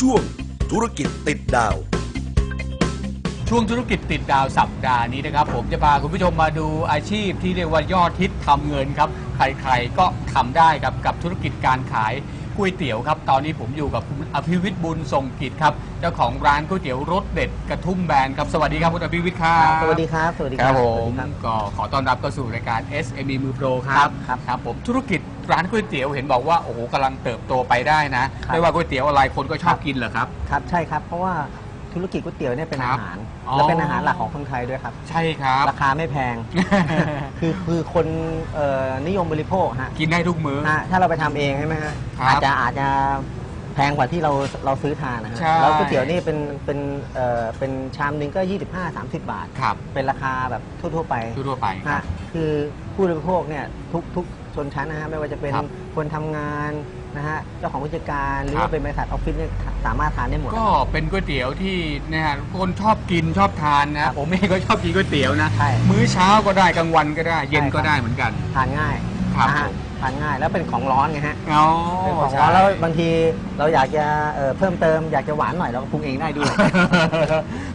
ช่วงธุรกิจติดดาว ช่วงธุรกิจติดดาวสัปดาห์นี้นะครับ ผมจะพาคุณผู้ชมมาดูอาชีพที่เรียกว่ายอดฮิตทำเงินครับ ใครๆก็ทำได้ครับกับธุรกิจการขายก๋วยเตี๋ยวครับ ตอนนี้ผมอยู่กับคุณอภิวิทย์บุญทรงกิจครับ เจ้าของร้านก๋วยเตี๋ยวรสเด็ดกระทุ่มแบนครับ สวัสดีครับคุณอภิวิทย์ครับ สวัสดีครับ สวัสดีคครัรับบผสวัสมดีครับ ก็ขอต้อนรับเข้าสู่รายการ SME มือโปรคครัรับบครับ ครับผมธุรกิจ ร้านก๋วยเตี๋ยวเห็นบอกว่าโอ้โหกำลังเติบโตไปได้นะ ครับ ไม่ว่าก๋วยเตี๋ยวอะไรคนก็ชอบกินเหรอครับ ครับใช่ครับ เพราะว่าธุรกิจก๋วยเตี๋ยวเนี่ยเป็นครัอาบหาร อ๋อ และเป็นอาหารหลักของคนไทยด้วยครับ ใช่ครับ ราคาไม่แพง คือคือคนเอ่อนิยมบริโภคฮะกินได้ทุกมื้อ ฮะถ้าเราไปทำเองใช่ไหมฮะครับอาจจะอาจจะแพงกว่าที่เราเราซื้อทานนะฮะใช่ แล้วก๋วยเตี๋ยวนี่เป็นเป็นเอ่อเป็นชามหนึงก็ 25-30 บาท ครับเป็นราคาแบบทั่ว ๆ ไปทั่วๆไปครัฮะบ คือผู้บริโภคเนี่ยทุกทุก ชนชั้นนะฮะไม่ว่าจะเป็นครับคนทำงานนะฮะเจ้าของกิจการหรือครับว่าเป็นบริษัทออฟฟิศเนี่ยสามารถทานได้หมด ก็เป็นก๋วยเตี๋ยวที่นะฮะคนชอบกินชอบทานนะผมเองก็ชอบกินก๋วยเตี๋ยวนะใช่มื้อเช้าก็ได้กลางวันก็ได้ เย็นใช่ครับ ก็ได้เหมือนกัน ทานง่ายครับนะฮะผม ทานง่ายแล้วเป็นของร้อนไงฮะอ๋อเป็นของใช่ร้อนแล้วบางทีเราอยากจะเอ่อเพิ่มเติมอยากจะหวานหน่อยเราก็ปรุงเองได้ด้วย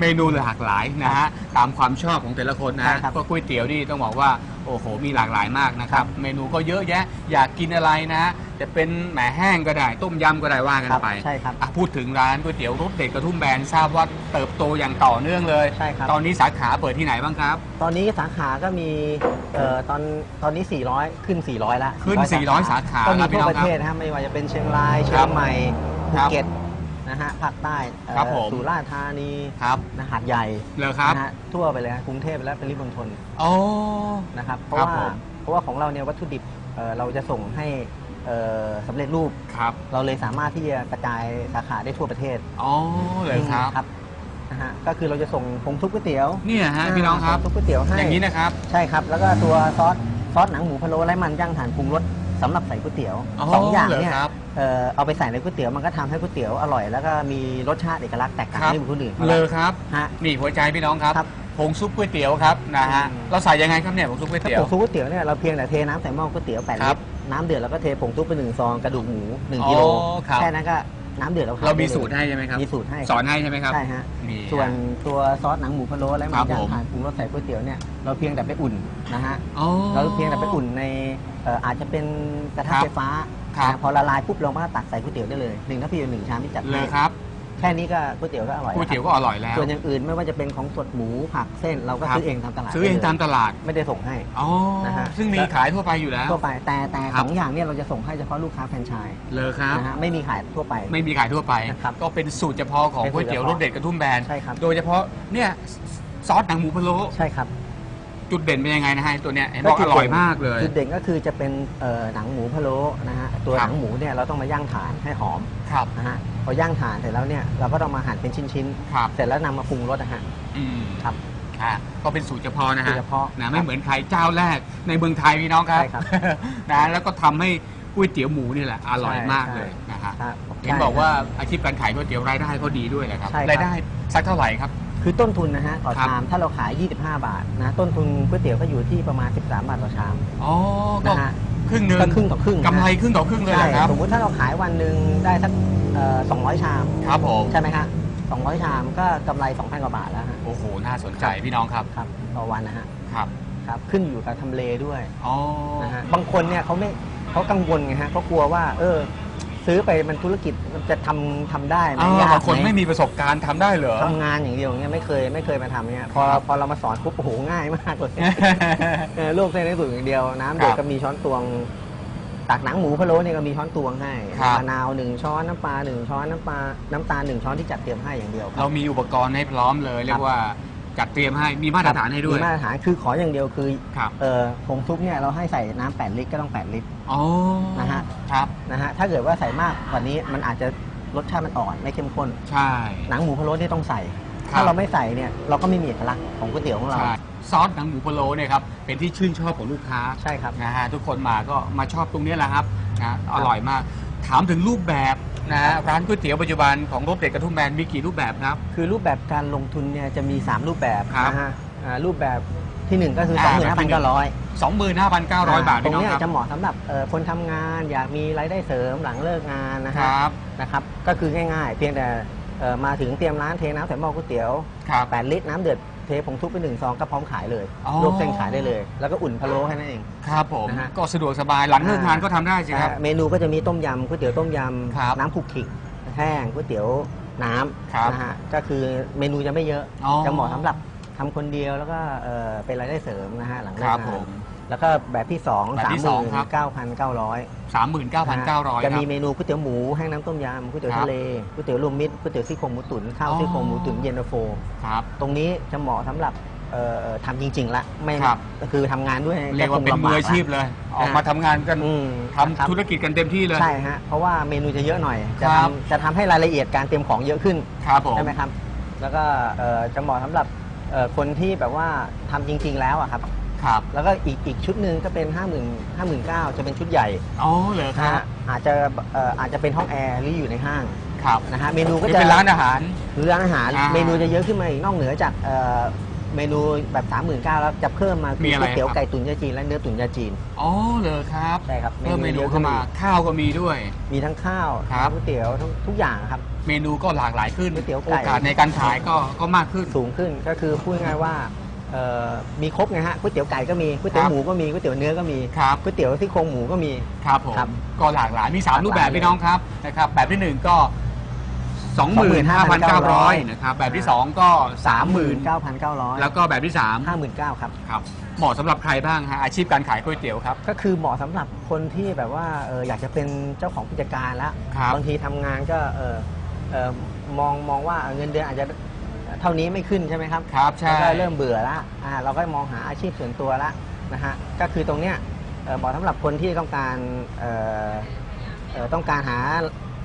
เมนูหลากหลายนะฮะตามความชอบของแต่ละคนนะใช่ฮะครับ ก็ก๋วยเตี๋ยวนี่ต้องบอกว่า โอ้โห มีหลากหลายมากนะคครัรับบเมนูก็เยอะแยะ อยากกินอะไรนะฮะจะเป็นแหมแห้งก็ได้ ต้มยำก็ได้ว่ากันครับไปใช่ครับอะพูดถึงร้านก๋วยเตี๋ยวรสเด็ดกระทุ่มแบนทราบว่าเติบโตอย่างต่อเนื่องเลยใช่ครับตอนนี้สาขาเปิดที่ไหนบ้างครับ ตอนนี้สาขาก็มีเอ่อตอนตอนนี้ 400 ขึ้น 400แล้วขึ้น 400 สาขาก็ครัมีบพี่ทั่น้วองประเทศนะฮะไม่ว่าจะเป็นเชียงรายเชียงใหม่ภูครับเก็ต นะฮะภาคใต้เอ่อครับผม สุราษฎร์ธานีครับนะหาดใหญ่เลยครับนะฮะทั่วไปเลยฮะกรุงเทพและปริมณฑลโอ้ นะครับเพราะครับว่าผม เพราะว่าของเราเนี่ยวัตถุดิบเอ่อเราจะส่งให้เอ่อสำเร็จรูป ครับเราเลยสามารถที่จะกระจายสาขาได้ทั่วประเทศอ๋อเลยครับ ครับนะฮะก็คือเราจะส่งผงทุบก๋วยเตี๋ยวเนี่ยฮะพี่น้องครับ ผทุบก๋วยเตี๋ยวให้ อย่างนี้นะครับ ใช่ครับ แล้วก็ตัวซอสซอสหนังหมูพะโล้ไร้มันย่างถ่านปรุงรสสำหรับใส่ก๋วยเตี๋ยวอ๋อสองอย่างเนี่ยเหรอครับ เอ่อเอาไปใส่ในก๋วยเตี๋ยวมันก็ทำให้ก๋วยเตี๋ยวอร่อย แล้วก็มีรสชาติเอกลักษณ์แตกต่างครับไม่เหมือนคนอื่นเขาเลยครับ ฮะ นี่หัวใจพี่น้องครับครับผงซุปก๋วยเตี๋ยวครับนะฮะ อืม เราใส่ยังไงครับเนี่ยผงซุปก๋วยถ้าเตี๋ยผว งซุปก๋วยเตี๋ยวเนี่ยเราเพียงแต่เทน้ำใส่หม้อก๋วยเตี๋ยวแปดครัลิบตรน้ำเดือดแล้วก็เทผงซุปไปหนึ่งซองกระดูกหมูหนึ่งอ๋อกิโลครับ แค่นั้นก็น้ำเดือดแล้วเรามีสูตรให้ใช่ไหมครับ มีสูตรให้สอนให้ใช่ไหมครับ ใช่ฮะนี่ส่วนตัวซอสหนังหมูพะโล้และคมัรันบย่างผมถ่านปรุงรสใส่ก๋วยเตี๋ยวเนี่ยเราเพียงแต่ไปอุ่นนะฮะ อ๋อ เราเพียงแต่ไปอุ่นในเอ่ออาจจะเป็นกระทะครับไฟฟ้า ครับนะพอละลายปุ๊บเราก็ตักใส่ก๋วยเตี๋ยวได้เลยหนึ่งทัพพีหนึ่งชามที่จัดเลให้ยครับแค่นี้ก็ก๋วยเตี๋ยวก็อร่อยก๋วยเตี๋ยวแล้ก็อร่อยแล้ว ส่วนอย่างอื่นไม่ว่าจะเป็นของสดหมูผักเส้นเราก็ครับ ซื้อเองตามตลาดซื้อเองได้ลยตามตลาดไม่ได้ส่งให้ อ๋อนะฮะ ซึ่งมีขายทั่วไปอยู่แล้ว ทั่วไปแต่แต่ครัสบ องอย่างเนี่ยเราจะส่งให้เฉพาะลูกค้าแฟรนไชส์เลยครับ นะฮะไม่มีขายทั่วไป ไม่มีขายทั่วไป นะครับก็เป็นสูตรเฉพาะของเป็นก๋สูวยตรเตี๋ยวเฉรพาะสเด็ดกระทุ่มแบน ใช่ครับ โดยเฉพาะเนี่ยซอสหนังหมูพะโล้ใช่ครับ จุดเด่นเป็นยังไงนะฮะตัวเนี้ยเห็นบอกอร่อยมากเลย จุดเด่นก็คือจะเป็นเอ่อหนังหมูพะโล้นะฮะตัวคหรับนังหมูเนี่ยเราต้องมาย่างถ่านให้หอมครับ นะฮะพอย่างถ่านเสร็จแล้วเนี่ยเราก็ต้องมาหั่นเป็นชิ้นครับ ๆ เสร็จแล้วนำมาปรุงรสนะฮะ อืมครับอ่าก็เป็นสูตรเฉพาะนะสูฮะตรเฉพาะนะไม่เหมือนใครเจ้าแรกในเมืองไทยพี่น้องครับใช่ครับ นะแล้วก็ทำให้ก๋วยเตี๋ยวหมูนี่แหละอร่อยใช่มากใช่เลยนะฮะครับ เห็นบอกว่าอาชีพการขายก๋วยเตี๋ยวรายได้เขาดีด้วยแหละครับใช่ครับ รายได้สักเท่าไหร่ครับ คือต้นทุนนะฮะต่อครับชามถ้าเราขาย 25 บาทนะต้นทุนก๋วยเตี๋ยวก็อยู่ที่ประมาณ 13 บาทต่อชามอ๋อก็นะฮะครึ่งหนึ่งก็ครึ่งต่อครึ่งนะกำไรครึ่งต่อครึ่งเลยใช่นะครับ สมมติถ้าเราขายวันหนึ่งได้สักเอ่อ200 ชาม ครับผม ใช่ไหมฮะ200 ชามก็กำไร 2,000 กว่าบาทแล้วฮะโอ้โห น่าสนใจพี่น้องครับ ครับต่อวันนะฮะครับครับขึ้นอยู่กับทำเลด้วยอ๋อนะฮะบางคนเนี่ยเขาไม่เขากังวลไงฮะเขากลัวว่าเออ ซื้อไปมันธุรกิจมันจะทำทำได้ไหมอ้าวยากบางคนไหมไม่มีประสบการณ์ทำได้เหรอ ทำงานอย่างเดียวเนี่ยไม่เคยไม่เคยมาทำเนี่ยพอครับพอเรามาสอนปุ๊บโอ้โหง่ายมากเลย เออลวกเส้นให้สุกอย่างเดียวน้ำเดือดครับก็มีช้อนตวงตักหนังหมูพะโล้เนี่ยก็มีช้อนตวงให้ครับ มะนาวหนึ่งช้อนน้ำปลาหนึ่งช้อนน้ำปลาน้ำตาลหนึ่งช้อนที่จัดเตรียมให้อย่างเดียวคเรารับมีอุปกรณ์ให้พร้อมเลย เรียกว่า จัดเตรียมให้มีมาตรฐานให้ด้วย มีมาตรฐานคือขออย่างเดียวคือครับเออผงซุปเนี่ยเราให้ใส่น้ำ8ลิตรก็ต้อง 8 ลิตรอ๋อนะฮะครับนะฮะถ้าเกิดว่าใส่มากกว่านี้มันอาจจะรสชาติมันอ่อนไม่เข้มข้น ใช่ หนังหมูพะโล้เนี่ยต้องใส่ครับถ้าเราไม่ใส่เนี่ยเราก็ไม่มีเอกลักษณ์ของก๋วยเตี๋ยวของเราใช่ซอสหนังหมูพะโล้เนี่ยครับเป็นที่ชื่นชอบของลูกค้าใช่ครับนะฮะทุกคนมาก็มาชอบตรงนี้แหละครับนะอร่อยมาก ถามถึงรูปแบบนะฮะร้านก๋วยเตี๋ยวปัจจุบันของรถเด็ดกระทุ่มแบนมีกี่รูปแบบครับ คือรูปแบบการลงทุนเนี่ยจะมี 3 รูปแบบครับ นะฮะอ่ารูปแบบที่หนึ่งก็คืออ่า 2 5 9 0 0 25,900 บาทตรพี่งน้องเนี้ยครับ จะเหมาะสำหรับเอ่อคนทำงานอยากมีรายได้เสริมหลังเลิกงานนะคฮะรับนะครับก็คือง่ายๆ เพียงแต่เอ่อมาถึงเตรียมร้านเทน้ำใส่หม้อก๋วยเตี๋ยว ครับ 8 ลิตรน้ำเดือด เทผงทุบไปหนึ่งซองก็พร้อมขายเลยอ๋อ ลวกเส้นขายได้เลย แล้วก็อุ่นพะโล้แค่นั้นเอง ครับผมนะฮะ ก็สะดวกสบายหลังเลิกงานก็ทำได้สิครับเอ่อเมนูก็จะมีต้มยำก๋วยเตี๋ยวต้มยครับำน้ำผุกขิกแห้งก๋วยเตี๋ยวน้ครับำนะฮะก็คือเมนูจะไม่เยอะ อ๋อ จะเหมาะสำหรับทำคนเดียวแล้วก็เอ่อเป็นรายได้เสริมนะฮะหลังเลิกครับงาผนม แล้วก็แบบที่2แบบ3ที่9สองครับ9 9 0 39,900จะครัมีบเมนูก๋วยเตี๋ยวหมูแห้งน้ำต้มยำก๋วยเตี๋ยวครับทะเลก๋วยเตี๋ยวรวมมิตรก๋วยเตี๋ยวซี่โครงหมูตุ๋นข้าวอ๋อซี่โครงหมูตุ๋นเย็นตาโฟ ครับ ตรงนี้จะเหมาะสำหรับเอ่อเอ่อทำจริง ๆ ละ ไม่ครับก็คือทำงานด้วยเรียกว่าเป็นมืออาชีพเลย ออกมาทำงานกันอืมทำธุรกิจกันเต็มที่เลย ใช่ฮะเพราะว่าเมนูจะเยอะหน่อย จะครับ ทำจะทำให้รายละเอียดการเตรียมของเยอะขึ้นครับผม ใช่ไหมครับ แล้วก็เอ่อจะเหมาะสำหรับเอ่อคนที่แบบว่าทำจริง ๆ แล้วอะครับ ครับแล้วก็อีกอีกชุดหนึ่งก็เป็น 5 0 0 0 0 5 9 0 0 0จะเป็นชุดใหญ่อ๋อเหรอคนะรับฮะอาจจะเอ่ออาจจะเป็นห้องแอร์หรืออยู่ในห้างครับนะฮะเมนูก็นี่จะ เป็นร้านอาหาร หรือร้านอาหารอ่าเมนูจะเยอะขึ้นมาอีกนอกเหนือจากเอ่อเมนูแบบ 39,000แล้วจะเพิ่มมาคืมีออะไรก๋วยเตี๋ยวครับ ไก่ตุ๋นยาจีนและเนื้อตุ๋นยาจีน อ๋อเหรอครับใช่ครับเพิ่มเมนูยอะเข้ามาอีกข้าวก็มีด้วย มีทั้งข้าวครับ ทั้งก๋วยเตี๋ยวทั้งทุกอย่างครับ เมนูก็หลากหลายขึ้นก๋วยเตี๋ยวไก่ โอกาสในการขายก็ก็มากขึ้น สูงขึ้นก็คือพูดง่ายๆว่า เอ่อมีครบไงฮะก๋วยเตี๋ยวไก่ก็มีก๋วยเตี๋ยควรับ หมูก็มีก๋วยเตี๋ยวเนื้อก็มีครับก๋วยเตี๋ยวซี่โครงหมูก็มี ครับผมครับก็หลากหลายมี 3 รูปแบบหลากหลายพี่น้องครับนะครับแบบที่ 1 ก็ 25,900 นะครับ แบบที่ 2 ก็30,000 39,900 แล้วก็แบบที่ 59,000ครับ 3 ครับ เหมาะสำหรับใครบ้างฮะอาชีพการขายก๋วยเตี๋ยวครับ ก็คือเหมาะสำหรับคนที่แบบว่าเอออยากจะเป็นเจ้าของกิจการแล้วครับ บางทีทำงานก็เออเออมองมองว่าเงินเดือนอาจจะ เท่านี้ไม่ขึ้นใช่ไหมครับครับใช่ แล้วก็เริ่มเบื่อละอ่าเราก็มองหาอาชีพส่วนตัวละนะฮะก็คือตรงเนี้ยเอ่อเหมาะสำหรับคนที่ต้องการเอ่อเอ่อต้องการหา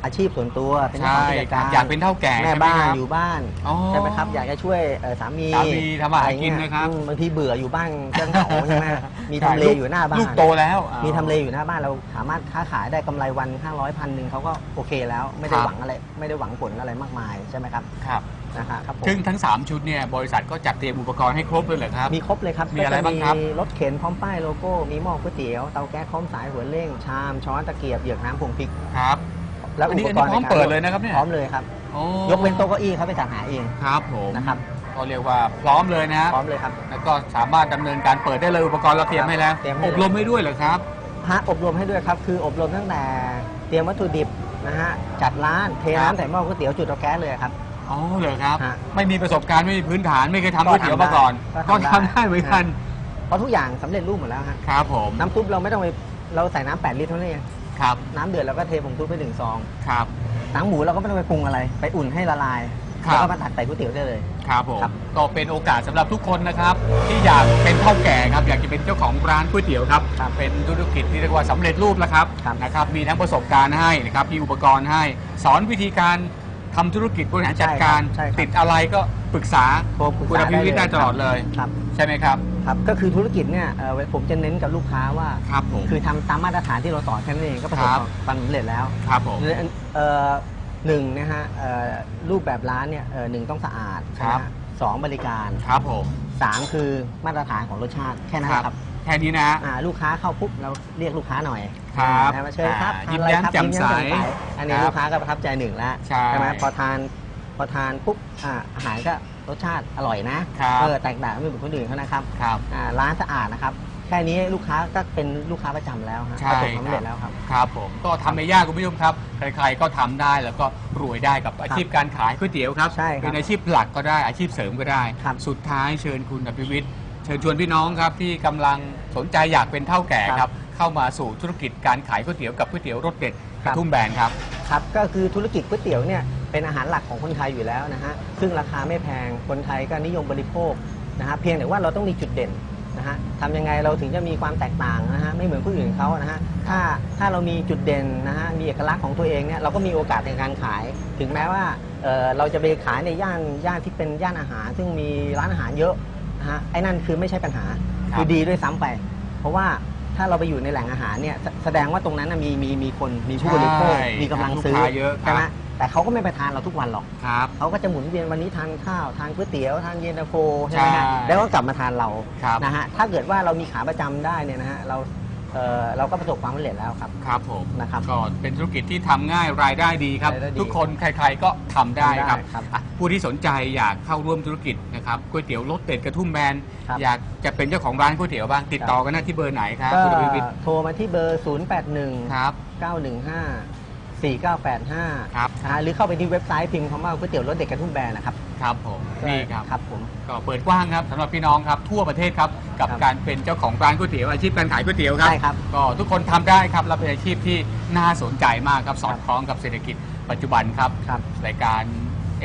อาชีพส่วนตัวเป็นเจ้าใช่ของกิจครักาบรอยากเป็นเท่าแก่แม่ใช่ไหมบ้านครับอยู่บ้านอ๋อใช่ไหมครับอยากจะช่วยเอ่อสามีสามีทำอาหาระไเงี้ยกินนะครับ อืมบางทีเบื่ออยู่บ้านเจ้าเหงาใช่ไหมมีทำเลใช่อยู่หน้าบ้าน ลูกโตแล้วอ่ามีทำเลอยู่หน้าบ้านเราสามารถค้าขายได้กำไรวัน 500พันหนึ่งเขาก็โอเคแล้วไม่ได้ครับ หวังอะไร ไม่ได้หวังผลอะไรมากมายใช่ไหมครับ ครับ นะฮะครับผมซึ่งทั้ง 3 ชุดเนี่ยบริษัทก็จัดเตรียมอุปกรณ์ให้ครบเลยเหรอครับ มีครบเลยครับมีอะไรบ้างครับก็จะมีรถเข็นพร้อมป้ายโลโก้ มีหม้อก๋วยเตี๋ยว เตาแก๊สพร้อมสายหัวเร่ง ชาม ช้อน ตะเกียบ เหยือกน้ำพวงพริก ครับ และอันอุนี้ปอันกนี้รณ์พร้อมในการเปิดเลยนะครับเนี่ย พร้อมเลยครับ โอ้ยกเว้นโต๊ะเก้าอี้เขาไปจัดหาเองครับผมนะครับ ก็เรียกว่าพร้อมเลยนะฮะพร้อมเลยครับ แล้วก็สามารถดำเนินการเปิดได้เลยอุปกรณ์เราเตรียมให้แล้วเตรียมให้ อบรมให้ด้วยเหรอครับฮะอบรมให้ด้วยครับ คืออบรมตั้งแต่เตรียมวัตถุดิบนะฮะ จัดร้าน เทครับ น้ำใส่หม้อก๋วยเตี๋ยวจุดเตาแก๊สเลยครับ อ๋อเหรอครับ ฮะไม่มีประสบการณ์ไม่มีพื้นฐานไม่เคยทำก๋วยเตี๋ยวมาก่อนก็ก็ทำได้ ทำได้เหมือนกันเพราะทุกอย่างสำเร็จรูปหมดแล้วฮะครับผมน้ำซุปเราไม่ต้องไปเราใส่น้ำ8ลิตรเท่านั้นเองครับน้ำเดือดเราก็เทผงซุปไปหนึ่งซองครับ หนังหมูเราก็ไม่ต้องไปปรุงอะไร ไปอุ่นให้ละลายครับ แล้วก็มาตักใส่ก๋วยเตี๋ยวได้เลย ครับผมครับ ก็เป็นโอกาสสำหรับทุกคนนะครับ ที่อยากเป็นเท่าแก่ครับอยากจะเป็นเจ้าของร้านก๋วยเตี๋ยวครับครับ เป็นธุรกิจที่เรียกว่าสำเร็จรูปแล้วครับครับ นะครับมีทั้งประสบการณ์ให้นะครับมีอุปกรณ์ให้ สอนวิธีการ ทำธุรกิจบริหารจัดการใช่ครับ ติดอะไรก็ปรึกษาโทรปรึกคุณษาอภิวิทย์ได้ตลอดเลย ครับใช่ไหมครับ ครับ ก็คือธุรกิจเนี่ยเอ่อผมจะเน้นกับลูกค้าว่า ครับผม คือทำตามมาตรฐานที่เราสอนแค่นั้นเองก็ประสบครับ ความสำเร็จแล้วครับผม เอ่อหนึ่งนะฮะเอ่อรูปแบบร้านเนี่ยเอ่อหนึ่งต้องสะอาดครับ นะฮะสองบริการครับผม สามคือมาตรฐานของรสชาติแค่นั้นแหละครับ แค่นี้นะฮะอ่าลูกค้าเข้าปุ๊บเราเรียกลูกค้าหน่อยครับนะมาเชิญครับอ่าทานยิ้มอะไรแย้มครับแจ่มใสอันนี้ครับลูกค้าก็ประทับใจหนึ่งแล้วใช่ไหมพอทานพอทานปุ๊บอ่าอาหารก็รสชาติอร่อยนะครับ เออแตกต่างไม่เหมือนคนอื่นเขานะครับครับ อ่าร้านสะอาดนะครับแค่นี้ลูกค้าก็เป็นลูกค้าประจำแล้วฮะใช่ ประสบความสำเร็จแล้วครับ ครับผมก็ทำไม่ยากคุณผู้ชมครับใครๆก็ทำได้แล้วก็รวยได้กับอาชีพการขายก๋วยเตี๋ยวครับใช่ครับเป็นอาชีพหลักก็ได้อาชีพเสริมก็ได้ ครับสุดท้ายเชิญคุณอภิวิทย์เชิญชวนพี่น้องครับที่กำลังสนใจอยากเป็นเท่าแก่ครับเข้ามาสู่ธุรกิจการขายก๋วยเตี๋ยวกับก๋วยเตี๋ยวรสเด็ดกระทุ่มแบนครับ ครับก็คือธุรกิจก๋วยเตี๋ยวเนี่ยเป็นอาหารหลักของคนไทยอยู่แล้วนะฮะซึ่งราคาไม่แพงคนไทยก็นิยมบริโภคนะฮะเพียงแต่ว่าเราต้องมีจุดเด่นนะฮะทำยังไงเราถึงจะมีความแตกต่างนะฮะไม่เหมือนคนอื่นเขานะฮะถ้าถ้าเรามีจุดเด่นนะฮะมีเอกลักษณ์ของตัวเองเนี่ยเราก็มีโอกาสในการขาย ถึงแม้ว่าเอ่อเราจะไปขายในย่านย่านที่เป็นย่านอาหาร ซึ่งมีร้านอาหารเยอะ นะฮะไอ้นั่นคือไม่ใช่ปัญหาครับ คือดีด้วยซ้ำไป เพราะว่าถ้าเราไปอยู่ในแหล่งอาหารเนี่ยแสแสดงว่าตรงนั้นนะมีมีมีคนมีผู้บริโภคใช่มีกำลังลูกซื้อค้าเยอะครับ ใช่ไหมแต่เขาก็ไม่ไปทานเราทุกวันหรอกครับ เขาก็จะหมุนเวียนวันนี้ทานข้าวทานก๋วยเตี๋ยวทานเย็นตาโฟใช่ไหมฮะใช่ แล้วก็กลับมาทานเราครับ นะฮะถ้าเกิดว่าเรามีขาประจำได้เนี่ยนะฮะเรา เอ่อเราก็ประสบความสำเร็จแล้วครับ ครับผมนะครับ ก็เป็นธุรกิจที่ทำง่ายรายได้ดีครับ รายได้ดีทุกคนใครๆก็ทำได้ครับทำได้ครับอะผู้ที่สนใจอยากเข้าร่วมธุรกิจนะครับก๋วยเตี๋ยวรสเด็ดกระทุ่มแบนครับ อยากจะเป็นเจ้าของร้านก๋วยเตี๋ยวบ้างติดต่อกันได้ที่เบอร์ไหนครับก็คุณอภิวิทย์โทรมาที่เบอร์ 0 8 1 ครับ 915 4985ครับนะฮะหรือเข้าไปที่เว็บไซต์พิมพ์คำว่าก๋วยเตี๋ยวรสเด็กกระทุ่มแบนนะครับ ครับผมนี่ครับครับผม ก็เปิดกว้างครับสำหรับพี่น้องครับทั่วประเทศครับกับครับการเป็นเจ้าของร้านก๋วยเตี๋ยวอาชีพการขายก๋วยเตี๋ยวครับ ใช่ครับก็ทุกคนทำได้ครับและเป็นอาชีพที่น่าสนใจมากครับสอดคล้องกับเศรษฐกิจปัจจุบันครับ ครับ รายการ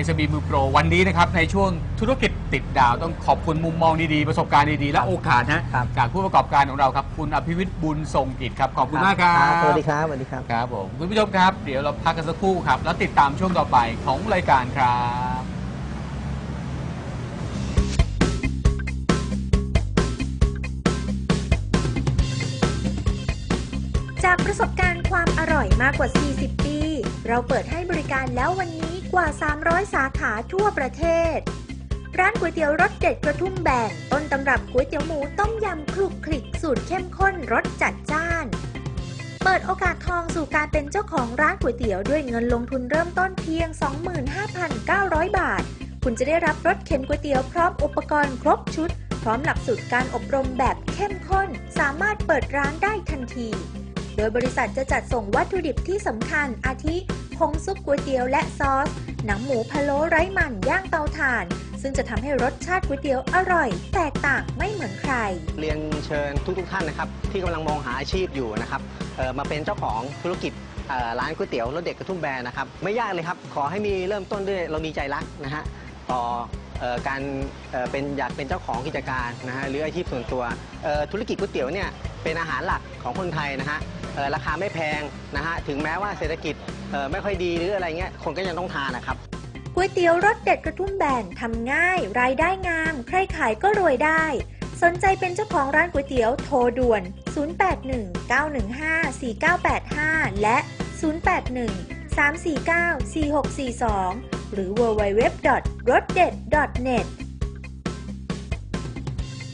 s อ b มือโปรวันนี้นะครับในช่วงธุรกิจติดดาวต้องขอบคุณมุมมองดีๆ ประสบการณ์ดีๆ และโอกาสนะครับ จากผู้ประกอบการของเราครับคุณอภิวิทย์บุญทรงกิจครับขอบคุณมากครับ สวัสดีครับสวัสดีครับ ครับผมคุณผู้ชมครับ เดี๋ยวเราพักกันสักครู่ครับ แล้วติดตามช่วงต่อไปของรายการครับากกว่า 40 ปี เราเปิดให้บริการแล้ววันนี้กว่า 300 สาขาทั่วประเทศ ร้านก๋วยเตี๋ยวรสเด็ดกระทุ่มแบนต้นตำรับก๋วยเตี๋ยวหมูต้มยำคลุกคลิกสูตรเข้มข้นรสจัดจ้าน เปิดโอกาสทองสู่การเป็นเจ้าของร้านก๋วยเตี๋ยวด้วยเงินลงทุนเริ่มต้นเพียง 25,900 บาท คุณจะได้รับรถเข็นก๋วยเตี๋ยวพร้อมอุปกรณ์ครบชุด พร้อมหลักสูตรการอบรมแบบเข้มข้น สามารถเปิดร้านได้ทันที โดยบริษัทจะจัดส่งวัตถุดิบที่สำคัญอาทิผงซุปก๋วยเตี๋ยวและซอส หนังหมูพะโล้ไร้มันย่างเตาถ่าน ซึ่งจะทำให้รสชาติก๋วยเตี๋ยวอร่อย แตกต่างไม่เหมือนใคร เรียนเชิญทุกๆท่านนะครับ ที่กำลังมองหาอาชีพอยู่นะครับมาเป็นเจ้าของธุรกิจร้านก๋วยเตี๋ยวรสเด็ดกระทุ่มแบนนะครับไม่ยากเลยครับขอให้มีเริ่มต้นด้วยเรามีใจรักนะฮะต่อการเป็นอยากเป็นเจ้าของกิจการนะฮะหรืออาชีพส่วนตัวธุรกิจก๋วยเตี๋ยวเนี่ยเป็นอาหารหลักของคนไทยนะฮะ ราคาไม่แพงนะฮะถึงแม้ว่าเศรษฐกิจไม่ค่อยดีหรืออะไรเงี้ยคนก็ยังต้องทานนะครับก๋วยเตี๋ยวรสเด็ดกระทุ่มแบนทำง่าย รายได้งาม ใครขายก็รวยได้ สนใจเป็นเจ้าของร้านก๋วยเตี๋ยวโทรด่วน 081-915-4985 และ 081-349-4642 หรือ www.rosdet.net